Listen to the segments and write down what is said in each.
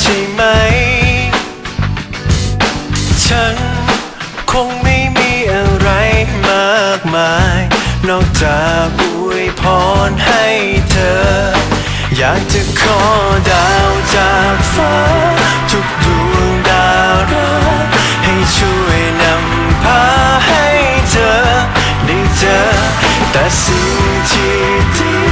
ใช่ไหม ฉันคงไม่มีอะไรมากมาย นอกจากอวยพรให้เธอ อยากจะขอดาวจากฟ้า ทุกดวงดาวรักให้ช่วยนำพาให้เธอ ได้เจอแต่สิ่งที่ดี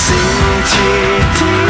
สิ่งที่ดี